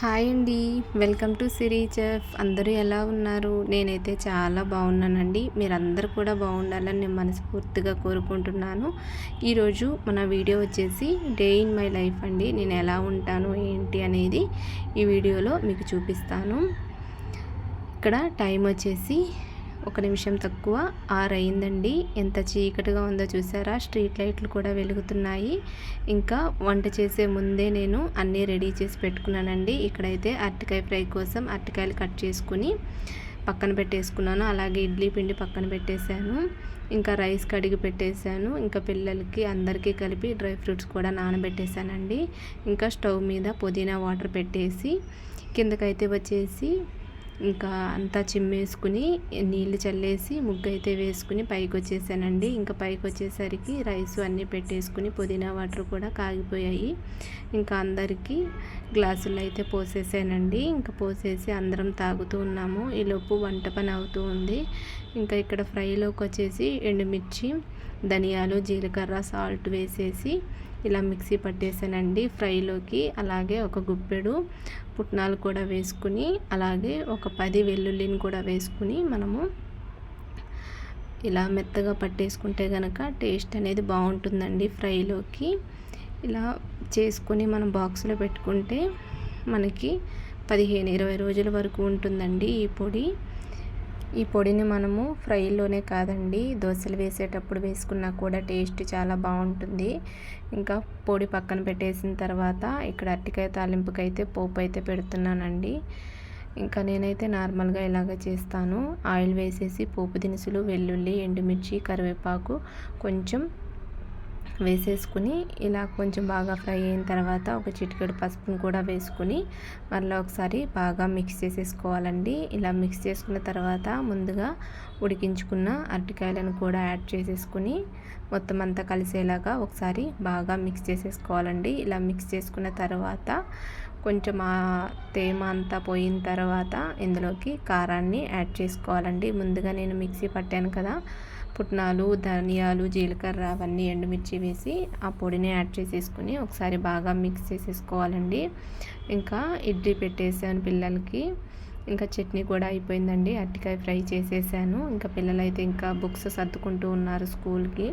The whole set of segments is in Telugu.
హాయ్ అండి. Welcome to Siri chef. అందరూ ఎలా ఉన్నారు? నేనైతే చాలా బాగున్నానండి. మీరందరూ కూడా బాగుండాలని నేను మనస్ఫూర్తిగా కోరుకుంటున్నాను. ఈరోజు మన వీడియో వచ్చేసి డే ఇన్ మై లైఫ్ అండి. నేను ఎలా ఉంటాను? ఏంటి అనేది ఈ వీడియోలో మీకు చూపిస్తాను. ఇక్కడ టైం వచ్చేసి ఒక నిమిషం తక్కువ. ఆరు అయిందండి ఎంత చీకటిగా ఉందో చూసారా? స్ట్రీట్ లైట్లు కూడా వెలుగుతున్నాయి. ఇంకా వంట చేసే ముందే నేను అన్నీ రెడీ చేసి పెట్టుకున్నానండి. ఇక్కడైతే అరటికాయ ఫ్రై కోసం అరటికాయలు కట్ చేసుకుని పక్కన పెట్టేసుకున్నాను. అలాగే ఇడ్లీ పిండి పక్కన పెట్టేశాను. ఇంకా రైస్ కడిగి పెట్టేశాను. ఇంకా పిల్లలకి అందరికీ కలిపి డ్రై ఫ్రూట్స్ కూడా నానబెట్టేశానండి. ఇంకా స్టవ్ మీద పుదీనా వాటర్ పెట్టేసి కిందకైతే వచ్చేసి ఇంకా అంతా చిమ్మేసుకుని నీళ్ళు చల్లేసి ముగ్గు అయితే వేసుకుని పైకి వచ్చేసానండి ఇంకా పైకి వచ్చేసరికి రైస్ అన్నీ పెట్టేసుకుని పుదీనా వాటర్ కూడా కాగిపోయాయి. ఇంకా అందరికీ గ్లాసుల్లో అయితే పోసేసానండి. ఇంకా పోసేసి అందరం తాగుతూ ఉన్నాము. ఈలోపు వంట పని అవుతూ ఉంది. ఇంకా ఇక్కడ ఫ్రైలోకి వచ్చేసి ఎండుమిర్చి ధనియాలు జీలకర్ర సాల్ట్ వేసేసి ఇలా మిక్సీ పట్టేసానండి. ఫ్రైలోకి అలాగే ఒక గుప్పెడు పుట్నాలు కూడా వేసుకుని అలాగే ఒక పది వెల్లుల్లిని కూడా వేసుకుని మనము ఇలా మెత్తగా పట్టేసుకుంటే కనుక టేస్ట్ అనేది బాగుంటుందండి ఫ్రైలోకి. ఇలా చేసుకొని మనం బాక్స్లో పెట్టుకుంటే మనకి పదిహేను ఇరవై రోజుల వరకు ఉంటుందండి ఈ పొడి. ఈ పొడిని మనము ఫ్రైలోనే కాదండి దోశలు వేసేటప్పుడు వేసుకున్నా కూడా టేస్ట్ చాలా బాగుంటుంది. ఇంకా పొడి పక్కన పెట్టేసిన తర్వాత ఇక్కడ అరటికాయ తాలింపుకైతే పోపు అయితే పెడుతున్నానండి. ఇంకా నేనైతే నార్మల్గా ఇలాగ చేస్తాను. ఆయిల్ వేసేసి పోపు దినుసులు వెల్లుల్లి ఎండుమిర్చి కరివేపాకు కొంచెం వేసేసుకుని ఇలా కొంచెం బాగా ఫ్రై అయిన తర్వాత ఒక చిటికెడు పసుపును కూడా వేసుకుని మళ్ళీ ఒకసారి బాగా మిక్స్ చేసేసుకోవాలండి. ఇలా మిక్స్ చేసుకున్న తర్వాత ముందుగా ఉడికించుకున్న అరటికాయలను కూడా యాడ్ చేసేసుకుని మొత్తం అంతా కలిసేలాగా ఒకసారి బాగా మిక్స్ చేసేసుకోవాలండి. ఇలా మిక్స్ చేసుకున్న తర్వాత కొంచెం ఆ తేమ అంతా పోయిన తర్వాత ఇందులోకి కారాన్ని యాడ్ చేసుకోవాలండి. ముందుగా నేను మిక్సీ పట్టాను కదా పుట్నాలు ధనియాలు జీలకర్ర అవన్నీ ఎండుమిర్చి వేసి ఆ పొడిని యాడ్ చేసేసుకుని ఒకసారి బాగా మిక్స్ చేసేసుకోవాలండి. ఇంకా ఇడ్లీ పెట్టేసాను పిల్లలకి. ఇంకా చట్నీ కూడా అయిపోయిందండి. అరటికాయ ఫ్రై చేసేసాను. ఇంకా పిల్లలైతే ఇంకా బుక్స్ సర్దుకుంటూ ఉన్నారు స్కూల్కి.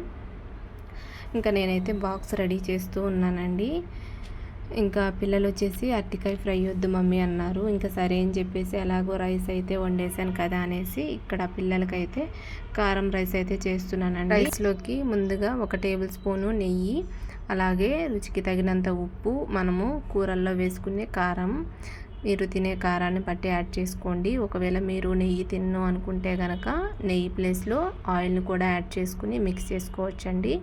ఇంకా నేనైతే బాక్స్ రెడీ చేస్తూ ఉన్నానండి. ఇంకా పిల్లలు వచ్చేసి అరటికాయ ఫ్రై వద్దు మమ్మీ అన్నారు. ఇంకా సరే అని చెప్పేసి ఎలాగో రైస్ అయితే వండేసాను కదా అనేసి ఇక్కడ పిల్లలకైతే కారం రైస్ అయితే చేస్తున్నానండి. రైస్లోకి ముందుగా ఒక టేబుల్ స్పూను నెయ్యి అలాగే రుచికి తగినంత ఉప్పు మనము కూరల్లో వేసుకునే కారం మీరు తినే కారాన్ని బట్టి యాడ్ చేసుకోండి. ఒకవేళ మీరు నెయ్యి తిన్ను అనుకుంటే కనుక నెయ్యి ప్లేస్లో ఆయిల్ని కూడా యాడ్ చేసుకుని మిక్స్ చేసుకోవచ్చండి.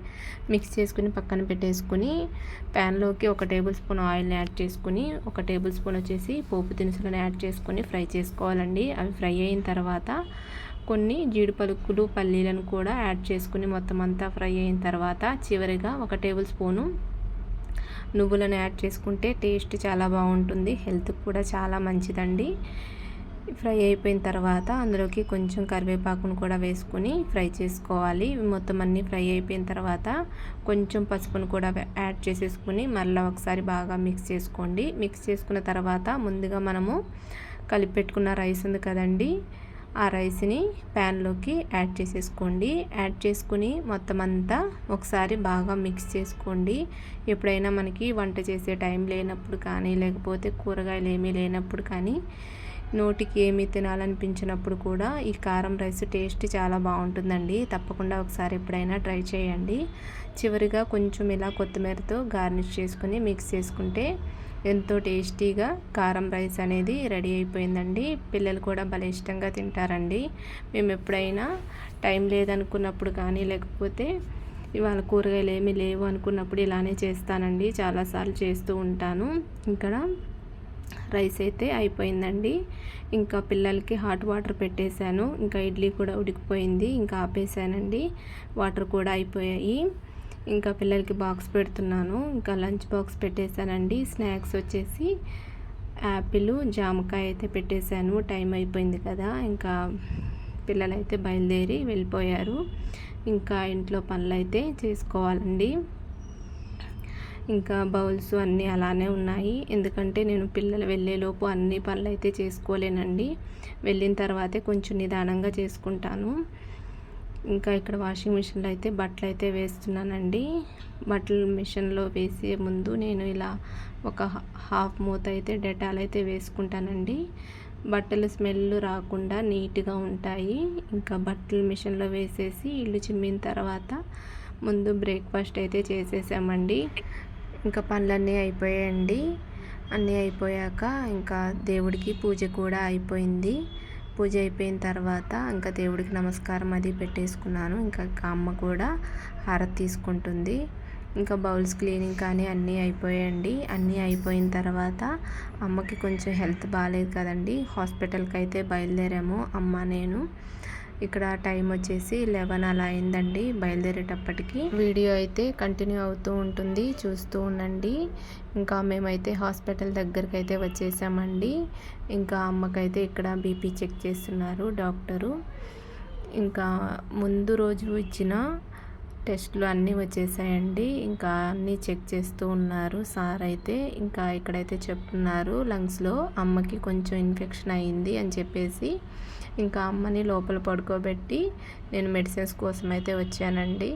మిక్స్ చేసుకుని పక్కన పెట్టేసుకుని ప్యాన్లోకి ఒక టేబుల్ స్పూన్ ఆయిల్ని యాడ్ చేసుకుని ఒక టేబుల్ స్పూన్ వచ్చేసి పోపు దినుసులను యాడ్ చేసుకుని ఫ్రై చేసుకోవాలండి. అవి ఫ్రై అయిన తర్వాత కొన్ని జీడి పలుకులు పల్లీలను కూడా యాడ్ చేసుకుని మొత్తం అంతా ఫ్రై అయిన తర్వాత చివరిగా ఒక టేబుల్ స్పూను నువ్వులను యాడ్ చేసుకుంటే టేస్ట్ చాలా బాగుంటుంది హెల్త్కి కూడా చాలా మంచిదండి. ఫ్రై అయిపోయిన తర్వాత అందులోకి కొంచెం కరివేపాకును కూడా వేసుకుని ఫ్రై చేసుకోవాలి. మొత్తం అన్నీ ఫ్రై అయిపోయిన తర్వాత కొంచెం పసుపును కూడా యాడ్ చేసేసుకుని మళ్ళీ ఒకసారి బాగా మిక్స్ చేసుకోండి. మిక్స్ చేసుకున్న తర్వాత ముందుగా మనము కలిపి పెట్టుకున్న రైస్ ఉంది కదండీ ఆ రైస్ని ప్యాన్లోకి యాడ్ చేసేసుకోండి. యాడ్ చేసుకుని మొత్తం అంతా ఒకసారి బాగా మిక్స్ చేసుకోండి. ఎప్పుడైనా మనకి వంట చేసే టైం లేనప్పుడు కానీ లేకపోతే కూరగాయలు ఏమీ లేనప్పుడు కానీ నోటికి ఏమి తినాలనిపించినప్పుడు కూడా ఈ కారం రైస్ టేస్ట్ చాలా బాగుంటుందండి. తప్పకుండా ఒకసారి ఎప్పుడైనా ట్రై చేయండి. చివరిగా కొంచెం ఇలా కొత్తిమీరతో గార్నిష్ చేసుకుని మిక్స్ చేసుకుంటే ఎంతో టేస్టీగా కారం రైస్ అనేది రెడీ అయిపోయిందండి. పిల్లలు కూడా భలే ఇష్టంగా తింటారండి. మేము ఎప్పుడైనా టైం లేదనుకున్నప్పుడు కానీ లేకపోతే ఇవాళ కూరగాయలు ఏమీ లేవు అనుకున్నప్పుడు ఇలానే చేస్తానండి. చాలాసార్లు చేస్తూ ఉంటాను. ఇక్కడ రైస్ అయితే అయిపోయిందండి. ఇంకా పిల్లలకి హాట్ వాటర్ పెట్టేశాను. ఇంకా ఇడ్లీ కూడా ఉడికిపోయింది. ఇంకా ఆపేసానండి వాటర్ కూడా అయిపోయాయి. ఇంకా పిల్లలకి బాక్స్ పెడుతున్నాను. ఇంకా లంచ్ బాక్స్ పెట్టేశానండి. స్నాక్స్ వచ్చేసి యాపిల్ జామకాయ అయితే పెట్టేశాను. టైం అయిపోయింది కదా. ఇంకా పిల్లలైతే బయలుదేరి వెళ్ళిపోయారు. ఇంకా ఇంట్లో పనులు అయితే చేసుకోవాలండి. ఇంకా బౌల్స్ అన్నీ అలానే ఉన్నాయి. ఎందుకంటే నేను పిల్లలు వెళ్ళేలోపు అన్ని పనులు అయితే చేసుకోలేనండి. వెళ్ళిన తర్వాతే కొంచెం నిదానంగా చేసుకుంటాను. ఇంకా ఇక్కడ వాషింగ్ మిషన్లో అయితే బట్టలు అయితే వేస్తున్నానండి. బట్టలు మిషన్లో వేసే ముందు నేను ఇలా ఒక హాఫ్ మూత అయితే డెటాల్ అయితే వేసుకుంటానండి. బట్టలు స్మెల్ రాకుండా నీట్గా ఉంటాయి. ఇంకా బట్టలు మిషన్లో వేసేసి ఇల్లు చిమ్మిన తర్వాత ముందు బ్రేక్ఫాస్ట్ అయితే చేసేసామండి. ఇంకా పనులన్నీ అయిపోయాయండి. అన్నీ అయిపోయాక ఇంకా దేవుడికి పూజ కూడా అయిపోయింది. పూజ అయిపోయిన తర్వాత ఇంకా దేవుడికి నమస్కారం అది పెట్టేసుకున్నాను. ఇంకా అమ్మ కూడా హారతి తీసుకుంటుంది. ఇంకా బౌల్స్ క్లీనింగ్ కానీ అన్నీ అయిపోయాయండి. అన్నీ అయిపోయిన తర్వాత అమ్మకి కొంచెం హెల్త్ బాగాలేదు కదండి. హాస్పిటల్కి అయితే బయలుదేరాము. అమ్మ నేను ఇక్కడ టైం వచ్చేసి లెవెన్ అలా అయిందండి. బయలుదేరేటప్పటికి. వీడియో అయితే కంటిన్యూ అవుతూ ఉంటుంది. చూస్తూ ఉండండి. ఇంకా మేమైతే హాస్పిటల్ దగ్గరికి అయితే వచ్చేసామండి. ఇంకా అమ్మకైతే ఇక్కడ బీపీ చెక్ చేస్తున్నారు డాక్టరు. ఇంకా ముందు రోజు ఇచ్చిన టెస్ట్లు అన్నీ వచ్చేసాయండి. ఇంకా అన్నీ చెక్ చేస్తూ ఉన్నారు. సార్ అయితే ఇంకా ఇక్కడైతే చెప్తున్నారు లంగ్స్లో అమ్మకి కొంచెం ఇన్ఫెక్షన్ అయింది అని చెప్పేసి. ఇంకా అమ్మని లోపల పడుకోబెట్టి నేను మెడిసిన్స్ కోసం అయితే వచ్చానండి.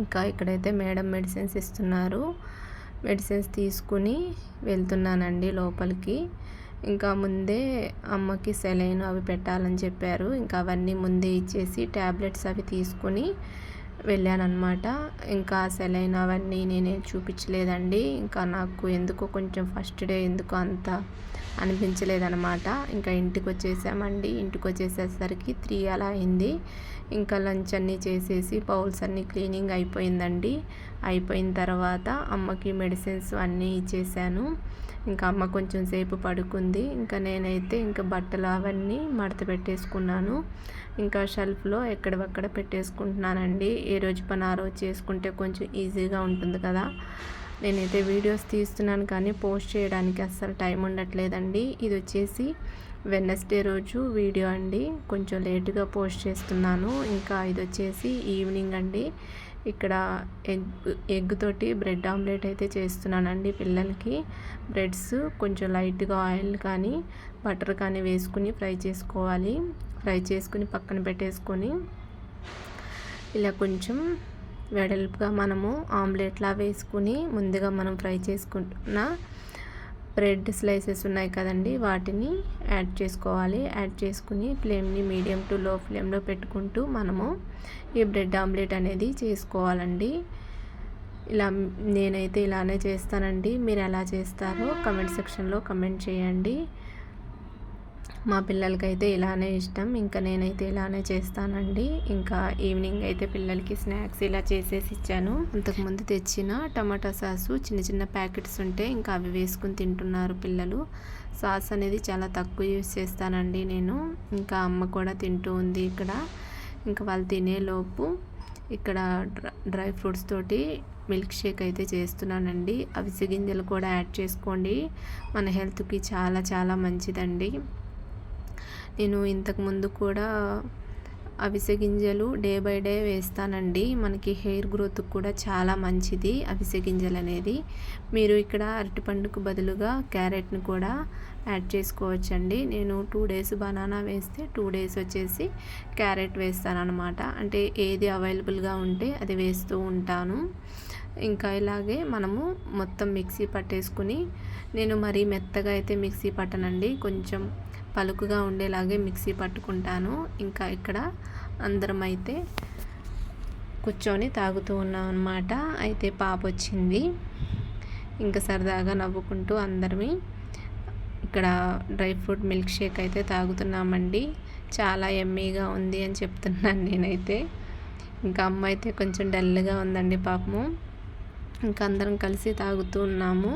ఇంకా ఇక్కడైతే మేడం మెడిసిన్స్ ఇస్తున్నారు. మెడిసిన్స్ తీసుకుని వెళ్తున్నానండి లోపలికి. ఇంకా ముందే అమ్మకి సెలైన్ అవి పెట్టాలని చెప్పారు. ఇంకా అవన్నీ ముందే ఇచ్చేసి ట్యాబ్లెట్స్ అవి తీసుకుని వెళ్ళానమాట ఇంకా సెలైన్ అవన్నీ నేనే చూపించలేదండి. ఇంకా నాకు ఎందుకో కొంచెం ఫస్ట్ డే ఎందుకో అంత అనిపించలేదనమాట ఇంకా ఇంటికి వచ్చేసామండి ఇంటికి వచ్చేసేసరికి త్రీ అలా అయింది. ఇంకా లంచ్ అన్నీ చేసేసి పౌల్స్ అన్నీ క్లీనింగ్ అయిపోయిందండి. అయిపోయిన తర్వాత అమ్మకి మెడిసిన్స్ అన్నీ ఇచ్చేసాను. ఇంకా అమ్మ కొంచెం సేపు పడుకుంది. ఇంకా నేనైతే ఇంకా బట్టలు అవన్నీ మడత పెట్టేసుకున్నాను. ఇంకా షెల్ఫ్లో ఎక్కడవక్కడ పెట్టేసుకుంటున్నానండి. ఏ రోజు పని ఆ రోజు చేసుకుంటే కొంచెం ఈజీగా ఉంటుంది కదా. నేనైతే వీడియోస్ తీస్తున్నాను కానీ పోస్ట్ చేయడానికి అస్సలు టైం ఉండట్లేదండి. ఇది వచ్చేసి వెన్నస్డే రోజు వీడియో అండి. కొంచెం లేటుగా పోస్ట్ చేస్తున్నాను. ఇంకా ఇది వచ్చేసి ఈవినింగ్ అండి. ఇక్కడ ఎగ్ ఎగ్ తోటి బ్రెడ్ ఆమ్లెట్ అయితే చేస్తున్నానండి పిల్లలకి. బ్రెడ్స్ కొంచెం లైట్గా ఆయిల్ కానీ బటర్ కానీ వేసుకుని ఫ్రై చేసుకోవాలి. ఫ్రై చేసుకుని పక్కన పెట్టేసుకొని ఇలా కొంచెం వెడల్పుగా మనము ఆమ్లెట్లా వేసుకుని ముందుగా మనం ఫ్రై చేసుకుంటున్న బ్రెడ్ స్లైసెస్ ఉన్నాయి కదండి వాటిని యాడ్ చేసుకోవాలి. యాడ్ చేసుకుని ఫ్లేమ్ని మీడియం టు లో ఫ్లేమ్లో పెట్టుకుంటూ మనము ఈ బ్రెడ్ ఆమ్లెట్ అనేది చేసుకోవాలండి. ఇలా నేనైతే ఇలానే చేస్తానండి. మీరు ఎలా చేస్తారో కమెంట్ సెక్షన్లో కమెంట్ చేయండి. మా పిల్లలకైతే ఇలానే ఇష్టం. ఇంకా నేనైతే ఇలానే చేస్తానండి. ఇంకా ఈవినింగ్ అయితే పిల్లలకి స్నాక్స్ ఇలా చేసేసి ఇచ్చాను. అంతకుముందు తెచ్చిన టమాటా సాసు చిన్న చిన్న ప్యాకెట్స్ ఉంటే ఇంకా అవి వేసుకుని తింటున్నారు పిల్లలు. సాస్ అనేది చాలా తక్కువ యూస్ చేస్తానండి నేను. ఇంకా అమ్మ కూడా తింటూ ఉంది ఇక్కడ. ఇంకా వాళ్ళు తినేలోపు ఇక్కడ డ్రై ఫ్రూట్స్ తోటి మిల్క్ షేక్ అయితే చేస్తున్నానండి. అవిసె గింజలు కూడా యాడ్ చేసుకోండి. మన హెల్త్కి చాలా చాలా మంచిదండి. నేను ఇంతకుముందు కూడా అవిసె గింజలు డే బై డే వేస్తానండి. మనకి హెయిర్ గ్రోత్కి కూడా చాలా మంచిది అవిసె గింజలు అనేది. మీరు ఇక్కడ అరటిపండుకు బదులుగా క్యారెట్ని కూడా యాడ్ చేసుకోవచ్చండి. నేను టూ డేస్ బనానా వేస్తే టూ డేస్ వచ్చేసి క్యారెట్ వేస్తానన్నమాట. అంటే ఏది అవైలబుల్గా ఉంటే అది వేస్తూ ఉంటాను. ఇంకా ఇలాగే మనము మొత్తం మిక్సీ పట్టేసుకుని నేను మరీ మెత్తగా అయితే మిక్సీ పట్టనండి. కొంచెం పలుకుగా ఉండేలాగే మిక్సీ పట్టుకుంటాను. ఇంకా ఇక్కడ అందరం అయితే కూర్చొని తాగుతూ ఉన్నాం అనమాట అయితే పాప వచ్చింది ఇంకా సరదాగా నవ్వుకుంటూ అందరమి ఇక్కడ డ్రై ఫ్రూట్ మిల్క్ షేక్ అయితే తాగుతున్నామండి. చాలా ఎమ్మీగా ఉంది అని చెప్తున్నాను నేనైతే. ఇంకా అమ్మ అయితే కొంచెం డల్గా ఉందండి పాపము. ఇంకా అందరం కలిసి తాగుతూ ఉన్నాము.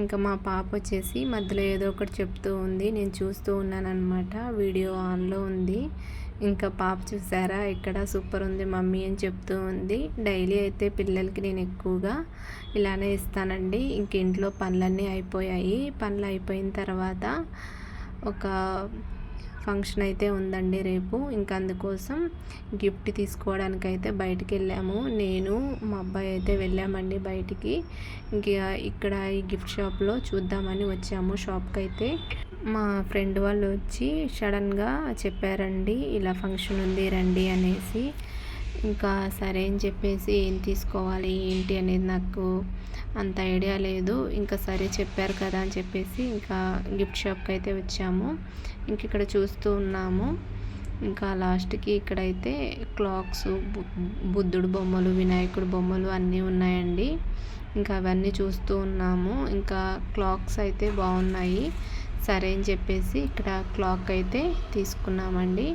ఇంకా మా పాప వచ్చేసి మధ్యలో ఏదో ఒకటి చెప్తూ ఉంది నేను చూస్తూ ఉన్నానమాట వీడియో ఆన్లో ఉంది. ఇంకా పాప చూసారా? ఇక్కడ సూపర్ ఉంది మమ్మీ అని చెప్తూ ఉంది. డైలీ అయితే పిల్లలకి నేను ఎక్కువగా ఇలానే ఇస్తానండి. ఇంక ఇంట్లో పనులన్నీ అయిపోయాయి. పనులు అయిపోయిన తర్వాత ఒక ఫంక్షన్ అయితే ఉందండి రేపు. ఇంకా అందుకోసం గిఫ్ట్ తీసుకోవడానికి అయితే బయటికి వెళ్ళాము నేను మా అబ్బాయి అయితే వెళ్ళామండి బయటికి. ఇంకా ఇక్కడ ఈ గిఫ్ట్ షాప్లో చూద్దామని వచ్చాము షాప్కి అయితే మా ఫ్రెండ్ వాళ్ళు వచ్చి సడన్గా చెప్పారండి ఇలా ఫంక్షన్ ఉంది రండి అనేసి. ఇంకా సరే అని చెప్పేసి ఏం తీసుకోవాలి ఏంటి అనేది నాకు అంత ఐడియా లేదు. ఇంకా సరే చెప్పారు కదా అని చెప్పేసి ఇంకా గిఫ్ట్ షాప్కి అయితే వచ్చాము. ఇంక ఇక్కడ చూస్తూ ఉన్నాము. ఇంకా లాస్ట్కి ఇక్కడైతే క్లాక్స్ బుద్ధుడు బొమ్మలు వినాయకుడు బొమ్మలు అన్నీ ఉన్నాయండి. ఇంకా అవన్నీ చూస్తూ ఉన్నాము. ఇంకా క్లాక్స్ అయితే బాగున్నాయి. సరే అని చెప్పేసి ఇక్కడ క్లాక్ అయితే తీసుకున్నామండి.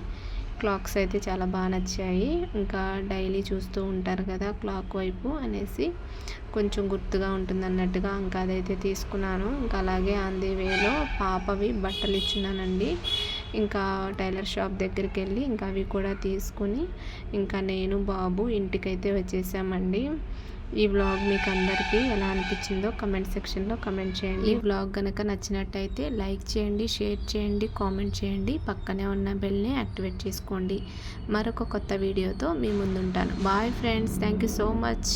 క్లాక్స్ అయితే చాలా బాగా నచ్చాయి. ఇంకా డైలీ చూస్తూ ఉంటారు కదా క్లాక్ వైపు అనేసి. కొంచెం గుర్తుగా ఉంటుంది అన్నట్టుగా ఇంకా అదైతే తీసుకున్నాను. ఇంకా అలాగే అంది వేలో పాపవి బట్టలు ఇచ్చినానండి ఇంకా టైలర్ షాప్ దగ్గరికి వెళ్ళి ఇంకా అవి కూడా తీసుకుని ఇంకా నేను బాబు ఇంటికైతే వచ్చేసామండి. ఈ వ్లాగ్ మీకు అందరికీ ఎలా అనిపించిందో కమెంట్ సెక్షన్లో కమెంట్ చేయండి. ఈ వ్లాగ్ కనుక నచ్చినట్టయితే లైక్ చేయండి షేర్ చేయండి కామెంట్ చేయండి పక్కనే ఉన్న బెల్ని యాక్టివేట్ చేసుకోండి. మరొక కొత్త వీడియోతో మీ ముందుంటాను. Bye friends thank you so much